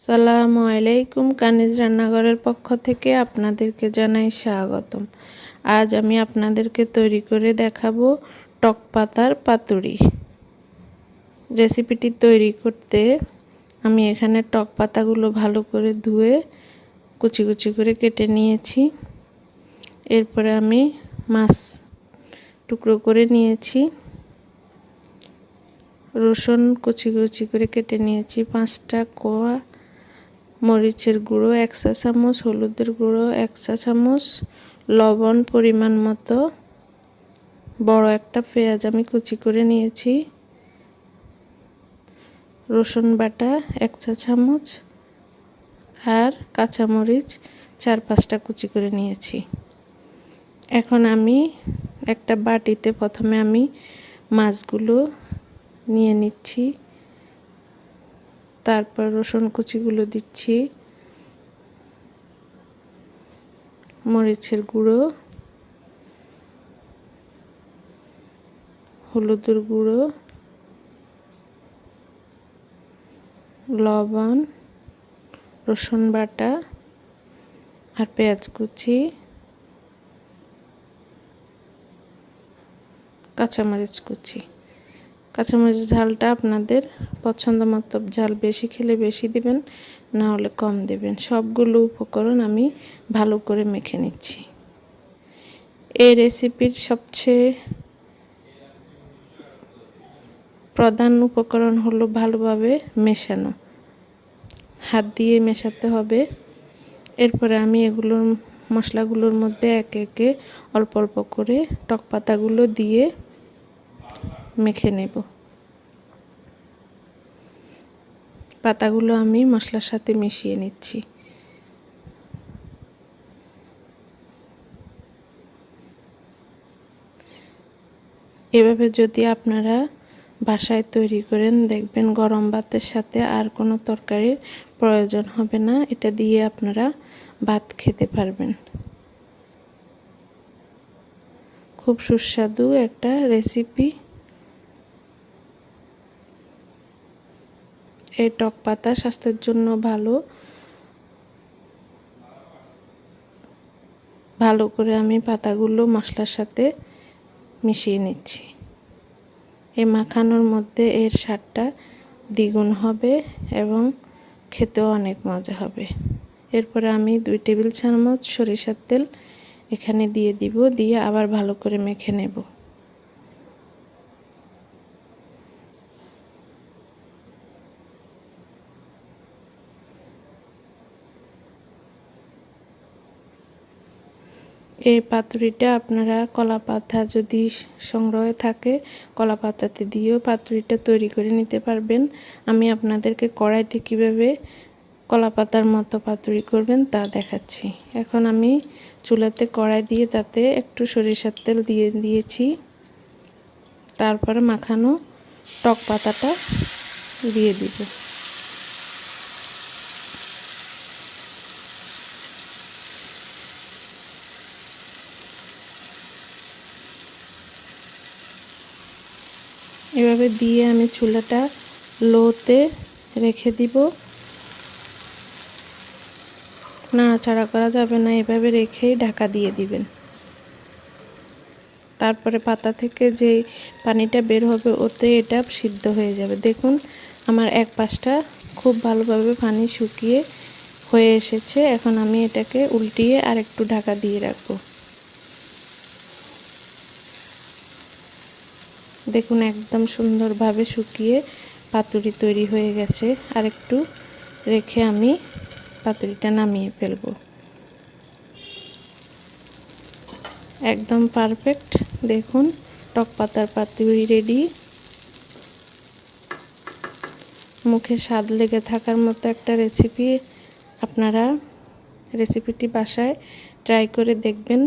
সালামু আলাইকুম, কানিজ রান্নাঘরের পক্ষ থেকে আপনাদেরকে জানাই স্বাগতম। আজ আমি আপনাদেরকে তৈরি করে দেখাবো টক পাতার পাতুরি। রেসিপিটি তৈরি করতে আমি এখানে টক পাতাগুলো ভালো করে ধুয়ে কুচি কুচি করে কেটে নিয়েছি। এরপরে আমি মাছ টুকরো করে নিয়েছি। রসুন কুচি কুচি করে কেটে নিয়েছি, পাঁচটা কোয়া মরিচের গুঁড়ো, এক চা চামচ, হলুদের গুঁড়ো, এক চা চামচ, লবণ পরিমাণ মতো। বড় একটা পেঁয়াজ আমি কুচি করে নিয়েছি। রসুন বাটা, এক চা চামচ। আর কাঁচামরিচ চার পাঁচটা কুচি করে নিয়েছি। এখন আমি একটা বাটিতে প্রথমে আমি মাছগুলো নিয়ে নিচ্ছি। তারপর রসুন কুচিগুলো দিচ্ছি, মরিচের গুঁড়ো, হলুদের গুঁড়ো, লবণ, রসুন বাটা আর পেঁয়াজ কুচি, কাঁচামরিচ কুচি। কাঁচামরিচ ঝালটা আপনাদের পছন্দ মতো ঝাল বেশি খেলে বেশি দিবেন, না হলে কম দেবেন। সবগুলো উপকরণ আমি ভালো করে মেখে নিচ্ছি। এই রেসিপির সবচেয়ে প্রধান উপকরণ হলো ভালোভাবে মেশানো। হাত দিয়ে মেশাতে হবে। এরপরে আমি এগুলোর মশলাগুলোর মধ্যে একে একে অল্প অল্প করে টক পাতাগুলো দিয়ে মেখে নেব। পাতাগুলো আমি মশলার সাথে মিশিয়ে নিচ্ছি। এভাবে যদি আপনারা বাসায় তৈরি করেন, দেখবেন গরম ভাতের সাথে আর কোনো তরকারির প্রয়োজন হবে না। এটা দিয়ে আপনারা ভাত খেতে পারবেন। খুব সুস্বাদু একটা রেসিপি। এই টক পাতা স্বাস্থ্যের জন্য ভালো। ভালো করে আমি পাতাগুলো মশলার সাথে মিশিয়ে নিচ্ছি। এই মাখানোর মধ্যে এর স্বাদটা দ্বিগুণ হবে এবং খেতেও অনেক মজা হবে। এরপরে আমি দুই টেবিল চামচ সরিষার তেল এখানে দিয়ে দিব, দিয়ে আবার ভালো করে মেখে নেব। এই পাতুরিটা আপনারা কলা পাতা যদি সংগ্রহে থাকে কলা পাতাতে দিয়েও পাতুরিটা তৈরি করে নিতে পারবেন। আমি আপনাদেরকে কড়াইতে কীভাবে কলা পাতার মতো পাতুরি করবেন তা দেখাচ্ছি। এখন আমি চুলাতে কড়াই দিয়ে তাতে একটু সরিষার তেল দিয়ে দিয়েছি। তারপরে মাখানো টক পাতাটা দিয়ে দিব। এভাবে দিয়ে আমি চুলাটা লোতে রেখে দিব। নাড়াচাড়া করা যাবে না, এভাবে রেখেই ঢাকা দিয়ে দিবেন। তারপরে পাতা থেকে যে পানিটা বের হবে, ওতে এটা সিদ্ধ হয়ে যাবে। দেখুন, আমার এক পাশটা খুব ভালোভাবে পানি শুকিয়ে হয়ে এসেছে। এখন আমি এটাকে উল্টিয়ে আর একটু ঢাকা দিয়ে রাখব। দেখুন, একদম সুন্দরভাবে শুকিয়ে পাতুরি তৈরি হয়ে গেছে। আর একটু রেখে আমি পাতুরিটা নামিয়ে ফেলব। একদম পারফেক্ট। দেখুন, টক পাতার পাতুরি রেডি। মুখে স্বাদ লেগে থাকার মতো একটা রেসিপি আপনারা রেসিপিটি বাসায় ট্রাই করে দেখবেন।